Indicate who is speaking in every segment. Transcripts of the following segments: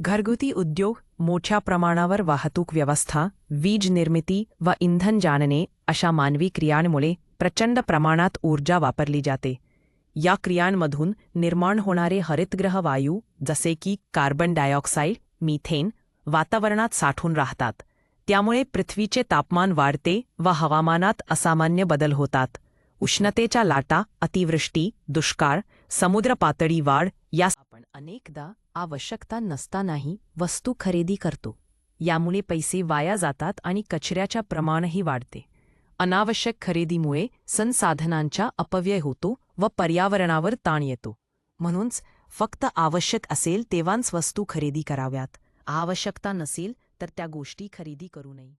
Speaker 1: घरगुती उद्योग मोठ्या प्रमाणावर वाहतूक व्यवस्था वीज निर्मिती व इंधन जाणणे अशा मानवी क्रियांमुळे प्रचंड प्रमाणात ऊर्जा वापरली जाते. या क्रियांमधून निर्माण होणारे हरितग्रह वायू जसे की कार्बन डायऑक्साईड मिथेन वातावरणात साठून राहतात. त्यामुळे पृथ्वीचे तापमान वाढते व हवामानात असामान्य बदल होतात. उष्णतेच्या लाटा अतिवृष्टी दुष्काळ समुद्र पातळी वाढ या आपण अनेकदा आवश्यकता नसतानाही वस्तू खरेदी करतो. यामुळे पैसे वाया जातात आणि कचऱ्याच्या प्रमाणही वाढते. अनावश्यक खरेदीमुळे संसाधनांचा अपव्यय होतो व पर्यावरणावर ताण येतो. म्हणूनच फक्त आवश्यक असेल तेव्हाच वस्तू खरेदी कराव्यात. आवश्यकता नसेल तर त्या गोष्टी खरेदी करू नये.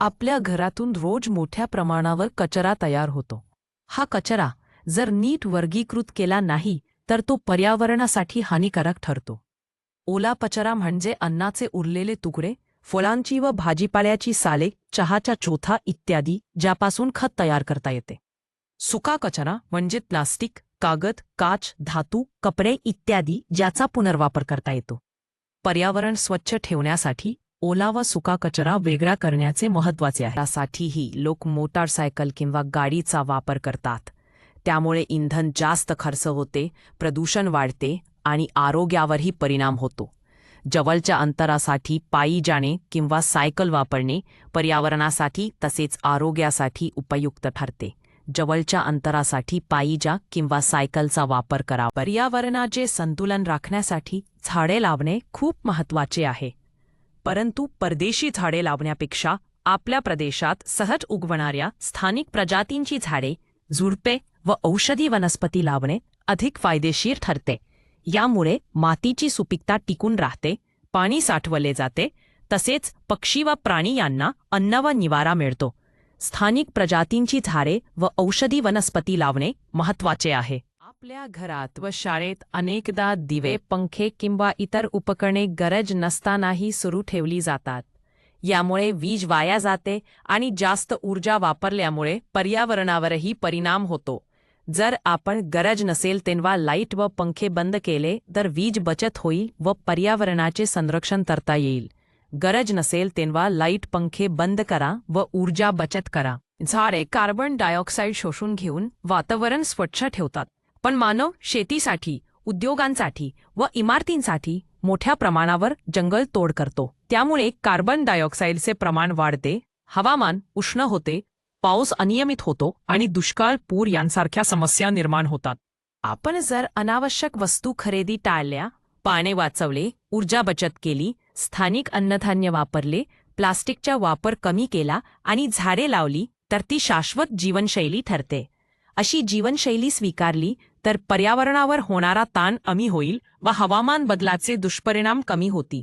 Speaker 1: आपल्या घरातून रोज मोठ्या प्रमाणावर कचरा तयार होतो. हा कचरा जर नीट वर्गीकृत केला नाही तर तो पर्यावरणासाठी हानिकारक ठरतो. ओला पचरा म्हणजे अन्नाचे उरलेले तुकडे फळांची व भाजीपाल्याची साले चहाच्या चोथा इत्यादी ज्यापासून खत तयार करता येते. सुका कचरा म्हणजे प्लास्टिक कागद काच धातू कपडे इत्यादी ज्याचा पुनर्वापर करता येतो. पर्यावरण स्वच्छ ठेवण्यासाठी ओला व सुका कचरा वेगळा करण्याचे महत्त्वाचे आहे. त्यासाठीही लोक मोटारसायकल किंवा गाडीचा वापर करतात. त्यामुळे इंधन जास्त खर्च होते प्रदूषण वाढते आणि आरोग्यावरही परिणाम होतो. जवळच्या अंतरासाठी पायी जाणे किंवा सायकल वापरणे पर्यावरणासाठी तसेच आरोग्यासाठी उपयुक्त ठरते. जवळच्या अंतरासाठी पायी जा किंवा सायकलचा वापर करा. पर्यावरणाचे संतुलन राखण्यासाठी झाडे लावणे खूप महत्त्वाचे आहे. परंतु परदेशी झाडे लावण्यापेक्षा आपल्या प्रदेशात सहज उगवणाऱ्या स्थानिक प्रजातींची झाडे झुडपे व औषधी वनस्पती लावणे अधिक फायदेशीर ठरते. यामुळे मातीची सुपीकता टिकून राहते पाणी साठवले जाते तसेच पक्षी व प्राणी यांना अन्न व निवारा मिळतो. स्थानिक प्रजातींची झाडे व औषधी वनस्पती लावणे महत्त्वाचे आहे. आपल्या घरात व शाळेत अनेकदा दिवे पंखे किंवा इतर उपकरणे गरज नसतानाही सुरू ठेवली जातात. यामुळे वीज वाया जाते आणि जास्त ऊर्जा वापरल्यामुळे पर्यावरणावरही परिणाम होतो. जर आपण गरज नसेल तेव्हा लाइट व पंखे बंद केले तर वीज बचत होईल व पर्यावरणाचे संरक्षण करता येईल. गरज नसेल तेव्हा लाइट पंखे बंद करा व ऊर्जा बचत करा. झाडे कार्बन डायऑक्साईड शोषून घेऊन वातावरण स्वच्छ ठेवतात. पण मानव शेतीसाठी उद्योगांसाठी व इमारतींसाठी मोठ्या प्रमाणावर जंगल तोड करतो. त्यामुळे कार्बन डायऑक्साईडचे प्रमाण वाढते हवामान उष्ण होते पाऊस अनियमित होतो आणि दुष्काळ पूर यांसारख्या समस्या निर्माण होतात. आपण जर अनावश्यक वस्तू खरेदी टाळल्या पाणी वाचवले ऊर्जा बचत केली स्थानिक अन्नधान्य वापरले प्लास्टिकचा वापर कमी केला आणि झाडे लावली तर ती शाश्वत जीवनशैली ठरते. अशी जीवनशैली स्वीकारली तर पर्यावरणावर होणारा ताण कमी होईल व हवामान बदलाचे दुष्परिणाम कमी होती